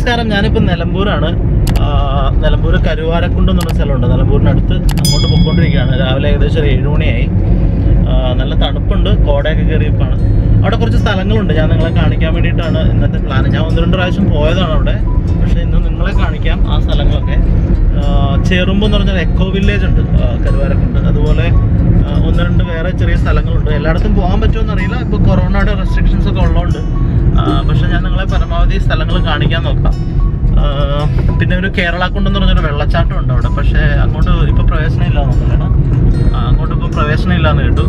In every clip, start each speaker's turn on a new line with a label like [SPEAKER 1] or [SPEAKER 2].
[SPEAKER 1] നമസ്കാരം. ഞാനിപ്പോൾ നിലമ്പൂരാണ്. നിലമ്പൂർ കരുവാരക്കുണ്ട് എന്നുള്ള സ്ഥലമുണ്ട്. നിലമ്പൂരിനടുത്ത് അങ്ങോട്ട് പൊയ്ക്കൊണ്ടിരിക്കുകയാണ്. രാവിലെ ഏകദേശം ഒരു ഏഴുമണിയായി. നല്ല തണുപ്പുണ്ട്. കോടയൊക്കെ കയറിയപ്പോഴാണ്. അവിടെ കുറച്ച് സ്ഥലങ്ങളുണ്ട്. ഞാൻ നിങ്ങളെ കാണിക്കാൻ വേണ്ടിയിട്ടാണ് ഇന്നത്തെ പ്ലാൻ ഞാൻ ഒന്ന് രണ്ട് പ്രാവശ്യം പോയതാണ് അവിടെ. പക്ഷേ ഇന്ന് നിങ്ങളെ കാണിക്കാം ആ സ്ഥലങ്ങളൊക്കെ. ചെറുമ്പ് എന്ന് പറഞ്ഞാൽ എക്കോ വില്ലേജ് ഉണ്ട്. കരുവാരക്കുണ്ട്. അതുപോലെ ഒന്ന് രണ്ട് വേറെ ചെറിയ സ്ഥലങ്ങളുണ്ട്. എല്ലായിടത്തും പോകാൻ പറ്റുമെന്ന് അറിയില്ല. ഇപ്പോൾ കൊറോണയുടെ റെസ്ട്രിക്ഷൻസ് ഒക്കെ ഉള്ളതുകൊണ്ട്. പക്ഷെ ഞാൻ നിങ്ങളെ പരമാവധി സ്ഥലങ്ങൾ കാണിക്കാൻ നോക്കാം. പിന്നെ ഒരു കേരള കുണ്ടെന്ന് പറഞ്ഞൊരു വെള്ളച്ചാട്ടം ഉണ്ട് അവിടെ. പക്ഷേ അങ്ങോട്ട് ഇപ്പോൾ പ്രവേശനം ഇല്ല എന്നൊക്കെയാണ് അങ്ങോട്ട് ഇപ്പോൾ പ്രവേശനം ഇല്ലാന്ന് കേട്ടു.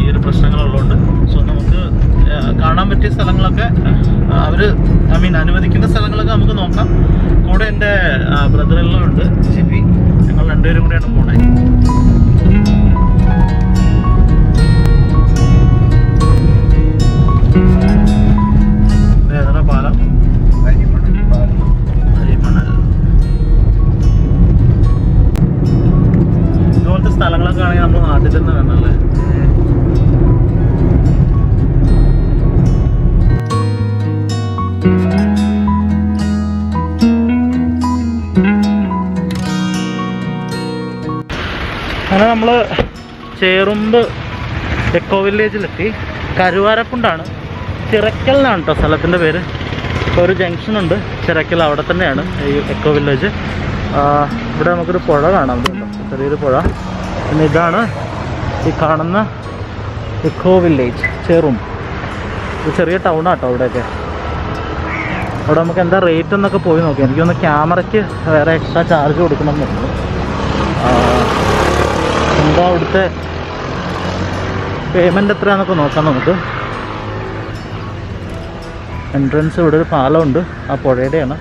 [SPEAKER 1] ഈ ഒരു പ്രശ്നങ്ങളുള്ളതുകൊണ്ട് സോ നമുക്ക് കാണാൻ പറ്റിയ സ്ഥലങ്ങളൊക്കെ അവർ ഐ മീൻ അനുവദിക്കുന്ന സ്ഥലങ്ങളൊക്കെ നമുക്ക് നോക്കാം. കൂടെ എന്റെ ബ്രദറെല്ലാം ഉണ്ട്. ജിബി ഞങ്ങൾ രണ്ടുപേരും കൂടെയാണ് പോണേ. അങ്ങനെ നമ്മൾ ചേറുമ്പ് എക്കോ വില്ലേജിലെത്തി കരുവാരക്കുണ്ടാണ്. ചിറക്കൽ എന്നാണ് കേട്ടോ സ്ഥലത്തിന്റെ പേര് ഒരു ജംഗ്ഷൻ ഉണ്ട്. ചിറക്കൽ അവിടെ തന്നെയാണ് ഈ എക്കോ വില്ലേജ് ഇവിടെ നമുക്കൊരു പുഴ കാണാം ചെറിയൊരു പുഴ. പിന്നെ ഇതാണ് ഈ കാണുന്ന എക്കോ വില്ലേജ് ചെറും. ഒരു ചെറിയ ടൗൺ ആട്ടോ അവിടെയൊക്കെ. അവിടെ നമുക്ക് എന്താ റേറ്റ് എന്നൊക്കെ പോയി നോക്കി എനിക്കൊന്ന് ക്യാമറയ്ക്ക് വേറെ എക്സ്ട്രാ ചാർജ് കൊടുക്കണം എന്നുണ്ട് ആ, എന്താ അവിടുത്തെ പേയ്മെന്റ് എത്രയാണെന്നൊക്കെ നോക്കാം നമുക്ക്. എൻട്രൻസ് ഇവിടെ ഒരു പാലമുണ്ട്. ആ പുഴയുടെയാണ്.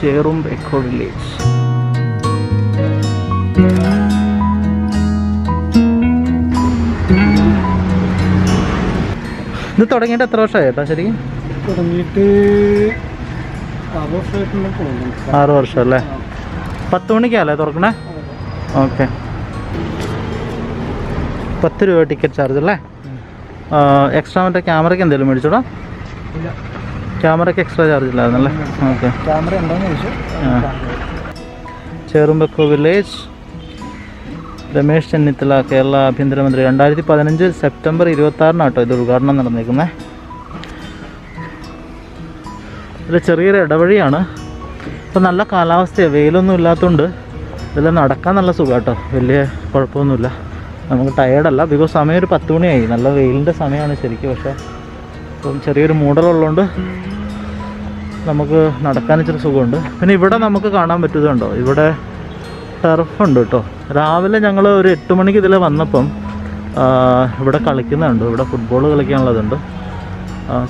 [SPEAKER 1] ചേറും എക്കോ വില്ലേജ് ഇത് തുടങ്ങിയിട്ട് എത്ര വർഷമായി കേട്ടോ ശരിക്കും?
[SPEAKER 2] തുടങ്ങിയിട്ട് ആറ്
[SPEAKER 1] വർഷം അല്ലേ? പത്ത് മണിക്കല്ലേ തുറക്കണേ? ഓക്കെ. പത്ത് രൂപ ടിക്കറ്റ് ചാർജ് അല്ലേ? എക്സ്ട്രാ മറ്റേ ക്യാമറയ്ക്ക് എന്തെങ്കിലും മേടിച്ചോടാ? ക്യാമറയ്ക്ക് എക്സ്ട്രാ ചാർജ് ഇല്ലായിരുന്നല്ലേ? ഓക്കെ.
[SPEAKER 2] ക്യാമറ ഉണ്ടോന്ന് ചോദിച്ചു.
[SPEAKER 1] ചേറുമ്പക്കോ വില്ലേജ് രമേശ് ചെന്നിത്തല കേരള ആഭ്യന്തരമന്ത്രി. രണ്ടായിരത്തി പതിനഞ്ച് സെപ്റ്റംബർ ഇരുപത്തി ആറിനാട്ടോ ഇത് ഉദ്ഘാടനം നടന്നേക്കുന്നത് ഒരു ചെറിയൊരു ഇടവഴിയാണ്. ഇപ്പം നല്ല കാലാവസ്ഥയാണ് വെയിലൊന്നും ഇല്ലാത്തതുകൊണ്ട് ഇതിൽ നടക്കാൻ നല്ല സുഖം കേട്ടോ വലിയ കുഴപ്പമൊന്നുമില്ല. നമുക്ക് ടയേർഡല്ല ബിക്കോസ് സമയം ഒരു പത്ത് മണിയായി. നല്ല വെയിലിന്റെ സമയമാണ് ശരിക്കും. പക്ഷേ ഇപ്പം ചെറിയൊരു മൂടലുള്ളതുകൊണ്ട് നമുക്ക് നടക്കാൻ ഇച്ചിരി സുഖമുണ്ട്. പിന്നെ ഇവിടെ നമുക്ക് കാണാൻ പറ്റുന്നുണ്ടോ ഇവിടെ ടർഫുണ്ട് കേട്ടോ. രാവിലെ ഞങ്ങൾ ഒരു എട്ട് മണിക്ക് ഇതിൽ വന്നപ്പം ഇവിടെ കളിക്കുന്നുണ്ട്. ഇവിടെ ഫുട്ബോൾ കളിക്കാനുള്ളതുണ്ട്.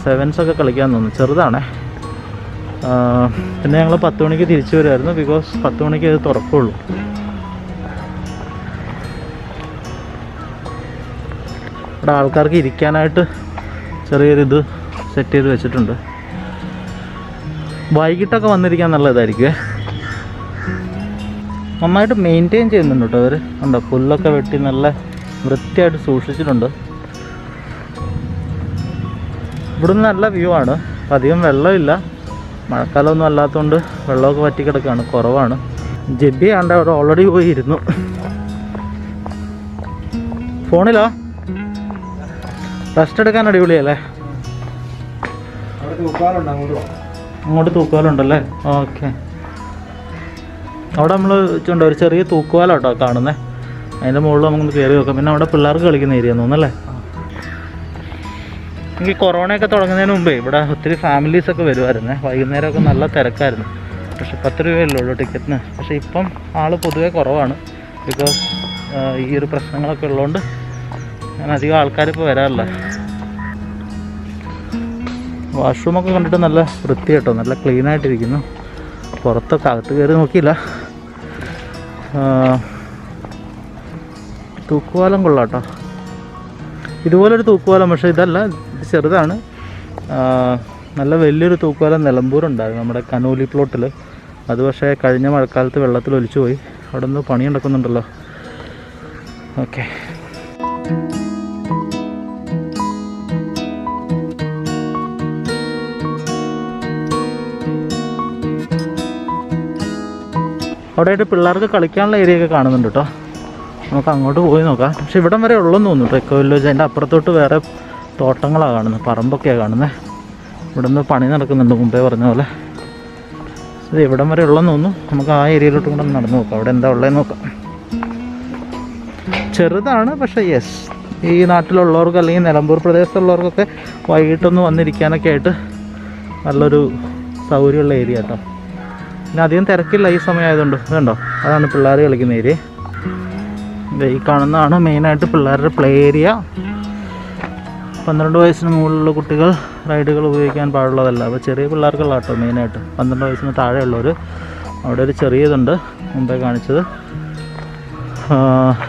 [SPEAKER 1] സെവൻസൊക്കെ കളിക്കാൻ തോന്നുന്നു. ചെറുതാണേ. പിന്നെ ഞങ്ങൾ പത്ത് മണിക്ക് തിരിച്ചു വരുമായിരുന്നു ബിക്കോസ് പത്ത് മണിക്ക് അത് തുറക്കുള്ളൂ. ഇവിടെ ആൾക്കാർക്ക് ഇരിക്കാനായിട്ട് ചെറിയൊരിത് സെറ്റ് ചെയ്ത് വെച്ചിട്ടുണ്ട്. വൈകിട്ടൊക്കെ വന്നിരിക്കാൻ നല്ലതായിരിക്കുമേ നന്നായിട്ട് മെയിന്റെയിൻ ചെയ്യുന്നുണ്ട് കേട്ടോ അവർ ഉണ്ടോ പുല്ലൊക്കെ വെട്ടി നല്ല വൃത്തിയായിട്ട് സൂക്ഷിച്ചിട്ടുണ്ട്. ഇവിടുന്ന് നല്ല വ്യൂ ആണ്. അധികം വെള്ളമില്ല. മഴക്കാലമൊന്നും അല്ലാത്തതുകൊണ്ട് വെള്ളമൊക്കെ വറ്റി കിടക്കുകയാണ് കുറവാണ്. ജെബി ആണ്ട് അവിടെ ഓൾറെഡി പോയി ഇരുന്നു. ഫോണിലോ? റെസ്റ്റ് എടുക്കാൻ അടിപൊളിയല്ലേ?
[SPEAKER 2] അങ്ങോട്ട്
[SPEAKER 1] തൂക്കുവാലുണ്ടല്ലേ? ഓക്കെ. അവിടെ നമ്മൾ ചുണ്ട ഒരു ചെറിയ തൂക്കുവാലോ കേട്ടോ കാണുന്നത് അതിന്റെ മുകളിൽ നമുക്കൊന്ന് കയറി നോക്കാം. പിന്നെ അവിടെ പിള്ളേർക്ക് കളിക്കുന്ന ഏരിയ തോന്നുന്നല്ലേ എനിക്ക് കൊറോണയൊക്കെ തുടങ്ങുന്നതിന് മുമ്പേ ഇവിടെ ഒത്തിരി ഫാമിലീസ് ഒക്കെ വരുമായിരുന്നേ വൈകുന്നേരമൊക്കെ നല്ല തിരക്കായിരുന്നു. പക്ഷെ പത്ത് രൂപയല്ലേ ഉള്ളൂ ടിക്കറ്റിന്. പക്ഷെ ഇപ്പം ആൾ പൊതുവേ കുറവാണ്. ബിക്കോസ് ഈ ഒരു പ്രശ്നങ്ങളൊക്കെ ഉള്ളതുകൊണ്ട് ഞാൻ അധികം ആൾക്കാരിപ്പോൾ വരാറില്ല. വാഷ്റൂമൊക്കെ കണ്ടിട്ട് നല്ല വൃത്തി കേട്ടോ നല്ല ക്ലീൻ ആയിട്ടിരിക്കുന്നു. പുറത്തൊക്കെ അകത്ത് കയറി നോക്കിയില്ല. തൂക്കുവാലം കൊള്ളാം കേട്ടോ ഇതുപോലൊരു തൂക്കുപാലം പക്ഷേ ഇതല്ല. ഇത് ചെറുതാണ്. നല്ല വലിയൊരു തൂക്കുവാല നിലമ്പൂരുണ്ടായിരുന്നു നമ്മുടെ കനോലി പ്ലോട്ടിൽ അത് പക്ഷേ കഴിഞ്ഞ മഴക്കാലത്ത് വെള്ളത്തിൽ ഒലിച്ചു പോയി. അവിടെ നിന്ന് പണി നടക്കുന്നുണ്ടല്ലോ. ഓക്കെ. അവിടെയായിട്ട് പിള്ളേർക്ക് കളിക്കാനുള്ള ഏരിയ ഒക്കെ കാണുന്നുണ്ട് കേട്ടോ. നമുക്ക് അങ്ങോട്ട് പോയി നോക്കാം. പക്ഷെ ഇവിടം വരെ ഉള്ളെന്ന് തോന്നുന്നു ട്രെക്കോ വില്ലേജ് അതിന്റെ അപ്പുറത്തോട്ട് വേറെ തോട്ടങ്ങളാണ് കാണുന്നത് പറമ്പൊക്കെയാണ് കാണുന്നത് ഇവിടെ നിന്ന് പണി നടക്കുന്നുണ്ട് മുമ്പേ പറഞ്ഞ പോലെ. ഇത് ഇവിടം വരെ ഉള്ളതെന്ന് തോന്നുന്നു. നമുക്ക് ആ ഏരിയയിലോട്ട് കൂടെ നടന്നു നോക്കാം. അവിടെ എന്താ ഉള്ളതെന്ന് നോക്കാം. ചെറുതാണ് പക്ഷേ യെസ്. ഈ നാട്ടിലുള്ളവർക്ക് അല്ലെങ്കിൽ നിലമ്പൂർ പ്രദേശത്തുള്ളവർക്കൊക്കെ വൈകിട്ടൊന്ന് വന്നിരിക്കാനൊക്കെ ആയിട്ട് നല്ലൊരു സൗകര്യമുള്ള ഏരിയ കേട്ടോ. പിന്നെ അധികം തിരക്കില്ല ഈ സമയമായതുകൊണ്ട്. ഇതുണ്ടോ അതാണ് പിള്ളേർ കളിക്കുന്ന ഏരിയ. ഈ കാണുന്നതാണ് മെയിനായിട്ട് പിള്ളേരുടെ പ്ലേ ഏരിയ പന്ത്രണ്ട് വയസ്സിന് മുകളിലുള്ള കുട്ടികൾ റൈഡുകൾ ഉപയോഗിക്കാൻ പാടുള്ളതല്ല. അപ്പോൾ ചെറിയ പിള്ളേർക്കുള്ള കേട്ടോ മെയിനായിട്ട്. പന്ത്രണ്ട് വയസ്സിന് താഴെയുള്ളവർ അവിടെ ഒരു ചെറിയതുണ്ട് മുമ്പേ കാണിച്ചത്.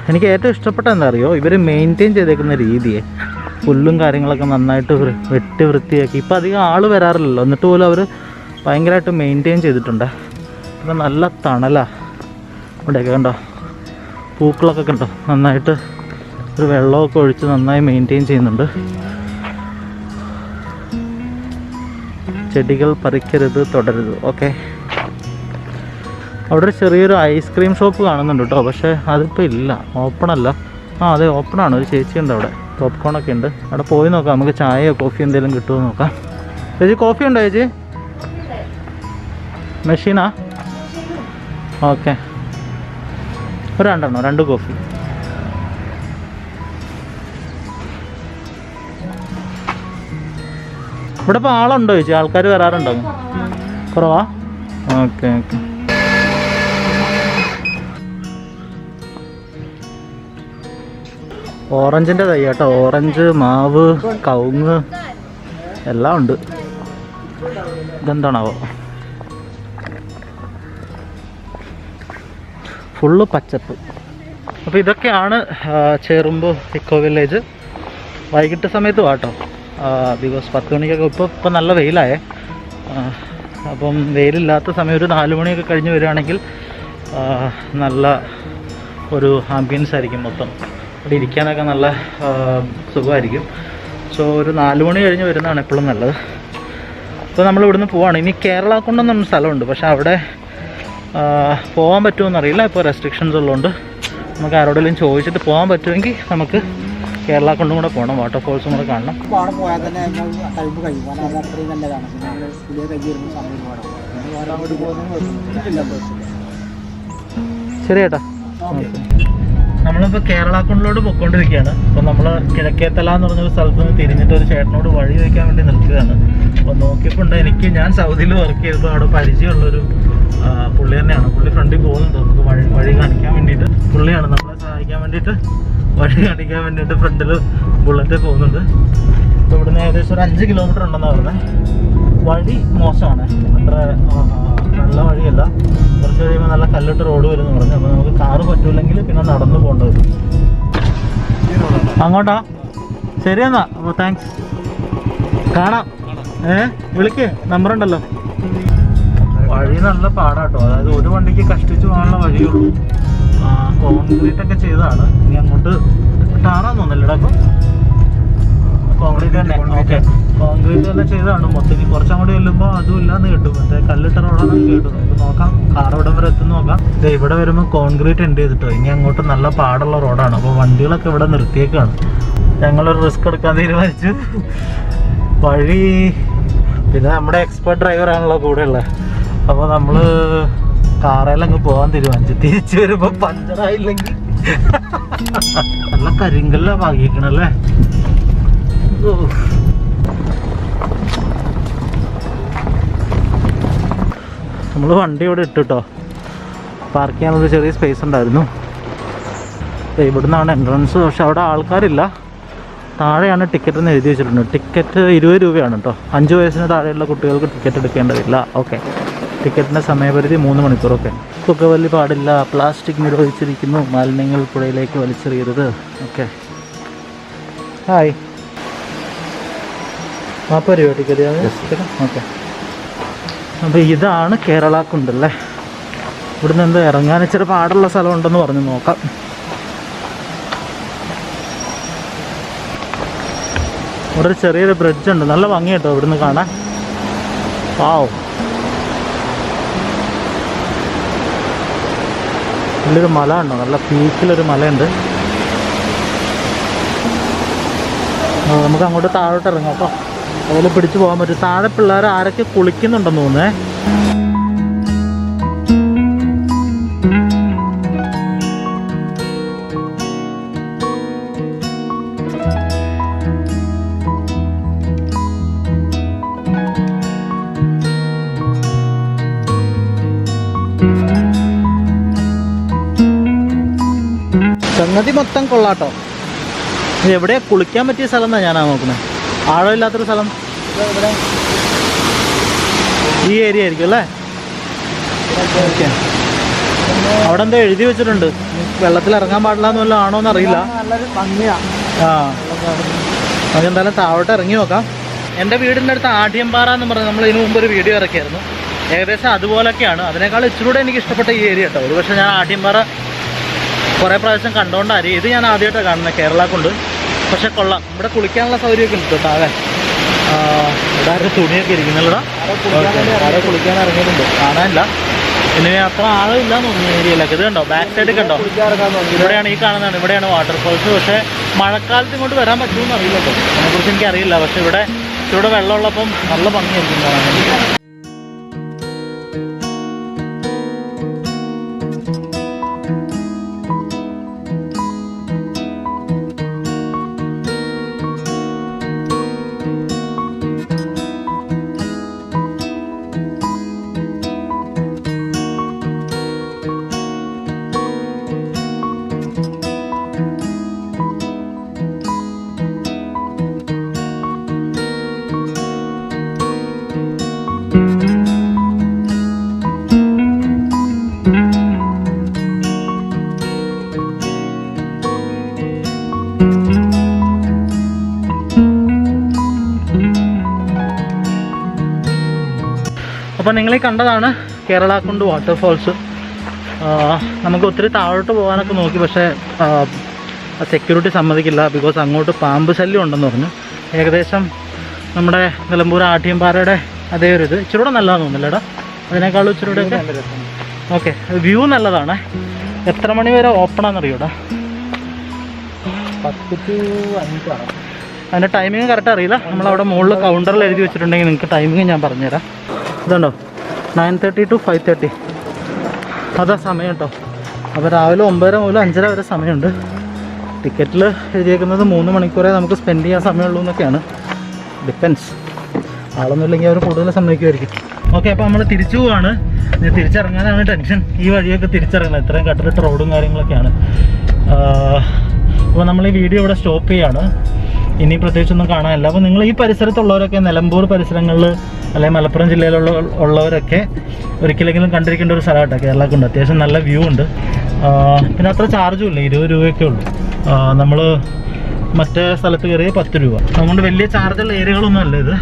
[SPEAKER 1] എനിക്ക് ഏറ്റവും ഇഷ്ടപ്പെട്ട എന്താ അറിയോ ഇവർ മെയിന്റെയിൻ ചെയ്തേക്കുന്ന രീതിയെ. പുല്ലും കാര്യങ്ങളൊക്കെ നന്നായിട്ട് വെട്ടി വൃത്തിയാക്കി. ഇപ്പം അധികം ആൾ വരാറില്ലല്ലോ. എന്നിട്ട് പോലും അവർ ഭയങ്കരമായിട്ട് മെയിന്റെയിൻ ചെയ്തിട്ടുണ്ട്. ഇപ്പം നല്ല തണലാണ് ഇവിടെയൊക്കെ കണ്ടോ? പൂക്കളൊക്കെ കണ്ടോ? നന്നായിട്ട് ഒരു വെള്ളമൊക്കെ ഒഴിച്ച് നന്നായി മെയിന്റെയിൻ ചെയ്യുന്നുണ്ട്. ചെടികൾ പറിക്കരുത് തുടരുത്. ഓക്കെ. അവിടെ ഒരു ചെറിയൊരു ഐസ്ക്രീം ഷോപ്പ് കാണുന്നുണ്ട് കേട്ടോ. പക്ഷേ അതിപ്പോൾ ഇല്ല. ഓപ്പൺ അല്ല. ആ അതെ ഓപ്പൺ ആണ്. ഒരു ചേച്ചി ഉണ്ട് അവിടെ. പോപ്കോൺ ഒക്കെ ഉണ്ട്. അവിടെ പോയി നോക്കാം. നമുക്ക് ചായയോ കോഫി എന്തെങ്കിലും കിട്ടുമോ നോക്കാം. ചേച്ചി കോഫി ഉണ്ടോ ചേച്ചി? മെഷീനാ ഓക്കെ രണ്ടെണ്ണോ രണ്ട് കോഫി ഇവിടെ ഇപ്പോൾ ആളുണ്ടോ ചേച്ചി ആൾക്കാർ വരാറുണ്ടോ? കുറവാ? Okay okay. ഓറഞ്ചിന്റെ തൈ കേട്ടോ. ഓറഞ്ച് മാവ് കവുങ്ങ് എല്ലാം ഉണ്ട്. ഇതെന്താണാവോ? ഫുള്ള് പച്ചപ്പ്. അപ്പോൾ ഇതൊക്കെയാണ് ചേറുമ്പോ ഇക്കോ വില്ലേജ്. വൈകിട്ട് സമയത്ത് വാട്ടോ ബിക്കോസ് പത്ത് മണിക്കൊക്കെ ഇപ്പോൾ ഇപ്പം നല്ല വെയിലായേ. അപ്പം വെയിലില്ലാത്ത സമയം ഒരു നാല് മണിയൊക്കെ കഴിഞ്ഞ് വരികയാണെങ്കിൽ നല്ല ഒരു ആംബിയൻസ് ആയിരിക്കും മൊത്തം. അവിടെ ഇരിക്കാനൊക്കെ നല്ല സുഖമായിരിക്കും. സോ ഒരു നാല് മണി കഴിഞ്ഞ് വരുന്നതാണ് എപ്പോഴും നല്ലത്. അപ്പോൾ നമ്മൾ ഇവിടുന്ന് പോവാണ്. ഇനി കേരള കൊണ്ടൊന്നും സ്ഥലമുണ്ട്. പക്ഷേ അവിടെ പോകാൻ പറ്റുമോ എന്നറിയില്ല. ഇപ്പോൾ റെസ്ട്രിക്ഷൻസ് ഉള്ളതുകൊണ്ട് നമുക്ക് ആരോടെങ്കിലും ചോദിച്ചിട്ട് പോകാൻ പറ്റുമെങ്കിൽ നമുക്ക് കേരള കൊണ്ടും കൂടെ പോകണം വാട്ടർഫോൾസും കൂടെ കാണണം.
[SPEAKER 2] ശരിയേട്ടാ അവിടെ പോയാൽ തന്നെ കഴിവ് കഴിയും. കാരണം അത് അത്രയും നല്ലതാണ്. പിന്നെ പുതിയ കൈ വരുമ്പോൾ സമയം പോകണം പിന്നെ വേറെ അങ്ങോട്ട് പോകുന്നത്
[SPEAKER 1] ശരി ചേട്ടാ നമ്മളിപ്പോൾ കേരള കൊണ്ടിലോട്ട് പൊയ്ക്കൊണ്ടിരിക്കുകയാണ്. അപ്പോൾ നമ്മൾ കിഴക്കേത്തല എന്ന് പറഞ്ഞൊരു സ്ഥലത്ത് നിന്ന് തിരിഞ്ഞിട്ട് ഒരു ചേട്ടനോട് വഴി വയ്ക്കാൻ വേണ്ടി നിർത്തിയതാണ്. അപ്പോൾ നോക്കിയപ്പോൾ ഉണ്ട് എനിക്ക് ഞാൻ സൗദിയിൽ വർക്ക് ചെയ്തപ്പോൾ അവിടെ പരിചയമുള്ളൊരു പുള്ളി തന്നെയാണ്. പുള്ളി ഫ്രണ്ടിൽ പോകുന്നുണ്ട്. നമുക്ക് വഴി വഴി കാണിക്കാൻ വേണ്ടിയിട്ട്. പുള്ളിയാണ് നമ്മളെ സഹായിക്കാൻ വേണ്ടിയിട്ട് വഴി കാണിക്കാൻ വേണ്ടിയിട്ട് ഫ്രണ്ടിൽ ബുള്ളറ്റ് പോകുന്നുണ്ട്. അപ്പോൾ ഇവിടുന്ന് ഏകദേശം ഒരു അഞ്ച് കിലോമീറ്റർ ഉണ്ടെന്നാണ് പറഞ്ഞത് വഴി മോശമാണ്. അത്ര നല്ല വഴിയല്ല. കുറച്ച് കഴിയുമ്പോൾ നല്ല കല്ലിട്ട് റോഡ് വരുമെന്ന് പറഞ്ഞു. അപ്പോൾ നമുക്ക് കാറ് പറ്റൂല്ലെങ്കിൽ പിന്നെ നടന്നു പോകേണ്ടി വരും. അങ്ങോട്ടാ? ശരി എന്നാ. അപ്പോൾ താങ്ക്സ് കാണാം. ഏ? വിളിക്ക്. നമ്പർ ഉണ്ടല്ലോ. വഴി നല്ല പാടാട്ടോ. അതായത് ഒരു വണ്ടിക്ക് കഷ്ടിച്ച് പോകാനുള്ള വഴിയുള്ളൂ കോൺക്രീറ്റ് ഒക്കെ ചെയ്തതാണ്. ഇനി അങ്ങോട്ട് ടാറാന്ന് തോന്നില്ലടാ അപ്പം കോൺക്രീറ്റ് തന്നെ. ഓക്കെ കോൺക്രീറ്റ് തന്നെ. ചെയ്തതാണ്. മൊത്തം കുറച്ച് അങ്ങോട്ട് ചെല്ലുമ്പോൾ അതും ഇല്ലാന്ന് കേട്ടു. മറ്റേ കല്ലിട്ട റോഡാണെന്ന് കേട്ടു. നമുക്ക് നോക്കാം. കാർ ഇവിടം വരെ എത്തുന്ന നോക്കാം. ഇതേ ഇവിടെ വരുമ്പോൾ കോൺക്രീറ്റ് ഉണ്ട് ചെയ്തിട്ടോ ഇനി അങ്ങോട്ട് നല്ല പാടുള്ള റോഡാണ് അപ്പോൾ വണ്ടികളൊക്കെ ഇവിടെ നിർത്തിയേക്കാണ്. ഞങ്ങളൊരു റിസ്ക് എടുക്കാൻ തീരുമാനിച്ചു. വഴി പിന്നെ നമ്മുടെ എക്സ്പേർട്ട് ഡ്രൈവർ ആണല്ലോ കൂടെ ഉള്ളത് അപ്പോൾ നമ്മൾ കാറേലങ്ങ് പോകാൻ തീരുമാനിച്ചു. തിരിച്ചു വരുമ്പോ പഞ്ചറായില്ലെങ്കിൽ നല്ല കരിങ്കല്ല വാങ്ങിക്കണല്ലേ നമ്മൾ വണ്ടി ഇവിടെ ഇട്ടുട്ടോ. പാർക്ക് ചെയ്യാനൊരു ചെറിയ സ്പേസ് ഉണ്ടായിരുന്നു. ഇവിടുന്ന് ഇവിടുന്നാണ് എൻട്രൻസ് പക്ഷെ അവിടെ ആൾക്കാരില്ല. താഴെയാണ് ടിക്കറ്റ് എന്ന് എഴുതി വെച്ചിട്ടുണ്ട്. ടിക്കറ്റ് ഇരുപത് രൂപയാണ് കേട്ടോ അഞ്ച് വയസ്സിന് താഴെയുള്ള കുട്ടികൾക്ക് ടിക്കറ്റ് എടുക്കേണ്ടതില്ല. ഓക്കെ ടിക്കറ്റിന്റെ സമയപരിധി മൂന്ന് മണിക്കൂറൊക്കെ. പുകവലി പാടില്ല. പ്ലാസ്റ്റിക് നിരോധിച്ചിരിക്കുന്നു. മാലിന്യങ്ങൾ പുഴയിലേക്ക് വലിച്ചെറിയരുത്. ഓക്കെ. ഹായ്. നാൽപ്പത് രൂപ ടിക്കറ്റ് ഓക്കെ. അപ്പോൾ ഇതാണ് കേരള കുണ്ടല്ലേ ഇവിടുന്ന് എന്താ ഇറങ്ങാൻ ഇച്ചിരി പാടുള്ള സ്ഥലം ഉണ്ടെന്ന് പറഞ്ഞു നോക്കാം. ഇവിടെ ഒരു ചെറിയൊരു ബ്രിഡ്ജ് ഉണ്ട്. നല്ല ഭംഗി കേട്ടോ ഇവിടുന്ന് കാണാൻ. വാവ് നല്ലൊരു മല ഉണ്ടോ നല്ല പീക്കിലൊരു മലയുണ്ട്. നമുക്ക് അങ്ങോട്ട് താഴോട്ട് ഇറങ്ങാം കേട്ടോ. അതുപോലെ പിടിച്ചു പോകാൻ പറ്റും. താഴെ പിള്ളേർ ആരൊക്കെ കുളിക്കുന്നുണ്ടെന്ന് തോന്നുന്നേ. സംഗതി മൊത്തം കൊള്ളാട്ടോ. എവിടെയാ കുളിക്കാൻ പറ്റിയ സ്ഥലം എന്നാ ഞാനാ നോക്കുന്നത് ആഴമില്ലാത്തൊരു സ്ഥലം. ഈ ഏരിയ ആയിരിക്കും അല്ലേ? ഓക്കെ. അവിടെ എന്താ എഴുതി വെച്ചിട്ടുണ്ട്. വെള്ളത്തിൽ ഇറങ്ങാൻ പാടില്ല എന്നല്ല ആണോ എന്ന് അറിയില്ല.
[SPEAKER 2] നല്ലൊരു ഭംഗിയാണ്
[SPEAKER 1] ആ. നമുക്ക് എന്തായാലും താഴോട്ട് ഇറങ്ങി നോക്കാം. എന്റെ വീടിന്റെ അടുത്ത് ആഢ്യംപാറ എന്ന് പറഞ്ഞ് നമ്മൾ ഇതിനു മുമ്പ് ഒരു വീഡിയോ ഇറക്കിയായിരുന്നു. ഏകദേശം അതുപോലൊക്കെയാണ്. അതിനേക്കാൾ ഇച്ചിരി കൂടെ എനിക്ക് ഇഷ്ടപ്പെട്ട ഈ ഏരിയ കേട്ടോ ഒരു പക്ഷേ ഞാൻ ആഢ്യംപാറ കുറേ പ്രാവശ്യം കണ്ടുകൊണ്ടായിരിക്കും ഇത് ഞാൻ ആദ്യമായിട്ടാണ് കാണുന്നത് കേരള കൊണ്ട് പക്ഷേ കൊള്ളാം. ഇവിടെ കുളിക്കാനുള്ള സൗകര്യമൊക്കെ ഉണ്ട് താഴെ ഇവിടെ ആരുടെ തുണിയൊക്കെ ഇരിക്കുന്നുള്ളതാ ആരോ കുളിക്കാൻ ഇറങ്ങിയിട്ടുണ്ട്. കാണാനില്ല. ഇനി അത്ര ആഴമില്ല തോന്നുന്നു ഏരിയയിലൊക്കെ. ഇത് കണ്ടോ? ബാക്ക് സൈഡ് കണ്ടോ? ഇവിടെയാണ് ഈ കാണുന്നതാണ്. ഇവിടെയാണ് വാട്ടർഫോൾസ് പക്ഷേ മഴക്കാലത്ത് ഇങ്ങോട്ട് വരാൻ പറ്റുമെന്ന് അറിയില്ല കേട്ടോ. അതിനെക്കുറിച്ച് എനിക്കറിയില്ല. പക്ഷേ ഇവിടെ ഇവിടെ വെള്ളമുള്ളപ്പം നല്ല ഭംഗിയായിരിക്കും കാണാൻ അപ്പോൾ നിങ്ങൾ ഈ കണ്ടതാണ് കേരള കുണ്ട് വാട്ടർഫോൾസ് നമുക്ക് ഒത്തിരി താഴോട്ട് പോകാനൊക്കെ നോക്കി പക്ഷേ സെക്യൂരിറ്റി സമ്മതിക്കില്ല ബിക്കോസ് അങ്ങോട്ട് പാമ്പ് ശല്യം ഉണ്ടെന്ന് പറഞ്ഞു. ഏകദേശം നമ്മുടെ നിലമ്പൂർ ആട്ടിയമ്പാറയുടെ അതേ ഒരു ഇത്. ഇച്ചിരി കൂടെ നല്ലതാണെന്ന് തോന്നുന്നില്ലടാ അതിനേക്കാളും ഇച്ചിരി കൂടെ ഓക്കെ വ്യൂ നല്ലതാണ്. എത്ര മണി വരെ ഓപ്പൺ ആണെന്നറിയൂടാ
[SPEAKER 2] പത്ത് ടു അഞ്ചാണ്
[SPEAKER 1] അതിന്റെ ടൈമിങ് കറക്റ്റ് അറിയില്ല. നമ്മളവിടെ മുകളിൽ കൗണ്ടറിൽ എഴുതി വെച്ചിട്ടുണ്ടെങ്കിൽ നിങ്ങൾക്ക് ടൈമിങ് ഞാൻ പറഞ്ഞുതരാം. ഇതുണ്ടോ? Nine thirty to five thirty അതാ സമയം കേട്ടോ. അപ്പോൾ രാവിലെ ഒമ്പതര മുതൽ അഞ്ചര വരെ സമയമുണ്ട്. ടിക്കറ്റിൽ എഴുതിയേക്കുന്നത് മൂന്ന് മണിക്കൂറേ നമുക്ക് സ്പെൻഡ് ചെയ്യാൻ സമയമുള്ളൂ എന്നൊക്കെയാണ്. ഡിപ്പെൻസ് ആളൊന്നും ഇല്ലെങ്കിൽ അവർ കൂടുതൽ സമ്മതിക്കുമായിരിക്കും. ഓക്കെ അപ്പോൾ നമ്മൾ തിരിച്ചു പോവാണ്. തിരിച്ചിറങ്ങാനാണ് ടെൻഷൻ ഈ വഴിയൊക്കെ തിരിച്ചിറങ്ങണം. ഇത്രയും കട്ടിലിട്ട് റോഡും കാര്യങ്ങളൊക്കെയാണ്. അപ്പോൾ നമ്മൾ ഈ വീഡിയോ ഇവിടെ സ്റ്റോപ്പ് ചെയ്യാണ്. ഇനി പ്രത്യേകിച്ചൊന്നും കാണാനില്ല. അപ്പോൾ നിങ്ങൾ ഈ പരിസരത്തുള്ളവരൊക്കെ നിലമ്പൂർ പരിസരങ്ങളിൽ അല്ലെങ്കിൽ മലപ്പുറം ജില്ലയിലുള്ള ഉള്ളവരൊക്കെ ഒരിക്കലെങ്കിലും കണ്ടിരിക്കേണ്ട ഒരു സ്ഥലമാട്ടോ. കേരളക്കുണ്ട്. അത്യാവശ്യം നല്ല വ്യൂ ഉണ്ട്. പിന്നെ അത്ര ചാർജും ഇല്ല. ഇരുപത് രൂപയൊക്കെ ഉള്ളൂ. നമ്മൾ മറ്റേ സ്ഥലത്ത് കയറിയ പത്ത് രൂപ. അതുകൊണ്ട് വലിയ ചാർജുള്ള ഏരിയകളൊന്നും അല്ല ഇത്.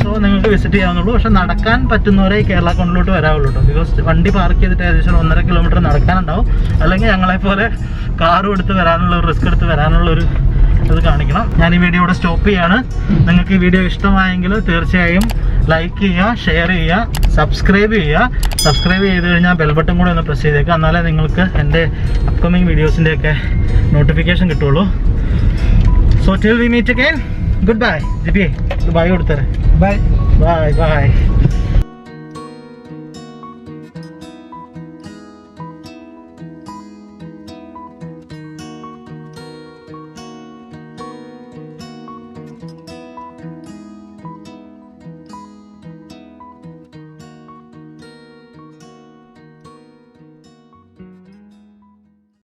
[SPEAKER 1] സോ നിങ്ങൾക്ക് വിസിറ്റ് ചെയ്യാവുന്നുള്ളൂ. പക്ഷെ നടക്കാൻ പറ്റുന്നവരെ കേരള കൊണ്ടിലോട്ട് വരാവുള്ളൂ കേട്ടോ ബിക്കോസ് വണ്ടി പാർക്ക് ചെയ്തിട്ട് ഏകദേശം ഒന്നര കിലോമീറ്റർ നടക്കാനുണ്ടാവും. അല്ലെങ്കിൽ ഞങ്ങളെപ്പോലെ കാറും എടുത്ത് വരാനുള്ള റിസ്ക് എടുത്ത് വരാനുള്ള ഒരു ഇത് കാണിക്കണം. ഞാൻ ഈ വീഡിയോ ഇവിടെ സ്റ്റോപ്പ് ചെയ്യാണ്. നിങ്ങൾക്ക് ഈ വീഡിയോ ഇഷ്ടമായെങ്കിൽ തീർച്ചയായും ലൈക്ക് ചെയ്യുക ഷെയർ ചെയ്യുക സബ്സ്ക്രൈബ് ചെയ്യുക. സബ്സ്ക്രൈബ് ചെയ്ത് കഴിഞ്ഞാൽ ബെൽ ബട്ടൺ കൂടെ ഒന്ന് പ്രസ് ചെയ്തേക്കുക എന്നാലേ നിങ്ങൾക്ക് എന്റെ അപ്കമിങ് വീഡിയോസിന്റെയൊക്കെ നോട്ടിഫിക്കേഷൻ കിട്ടുള്ളൂ. So till we meet again goodbye ജിബിയെ bye കൊടുത്തരേ.
[SPEAKER 2] Bye
[SPEAKER 1] bye bye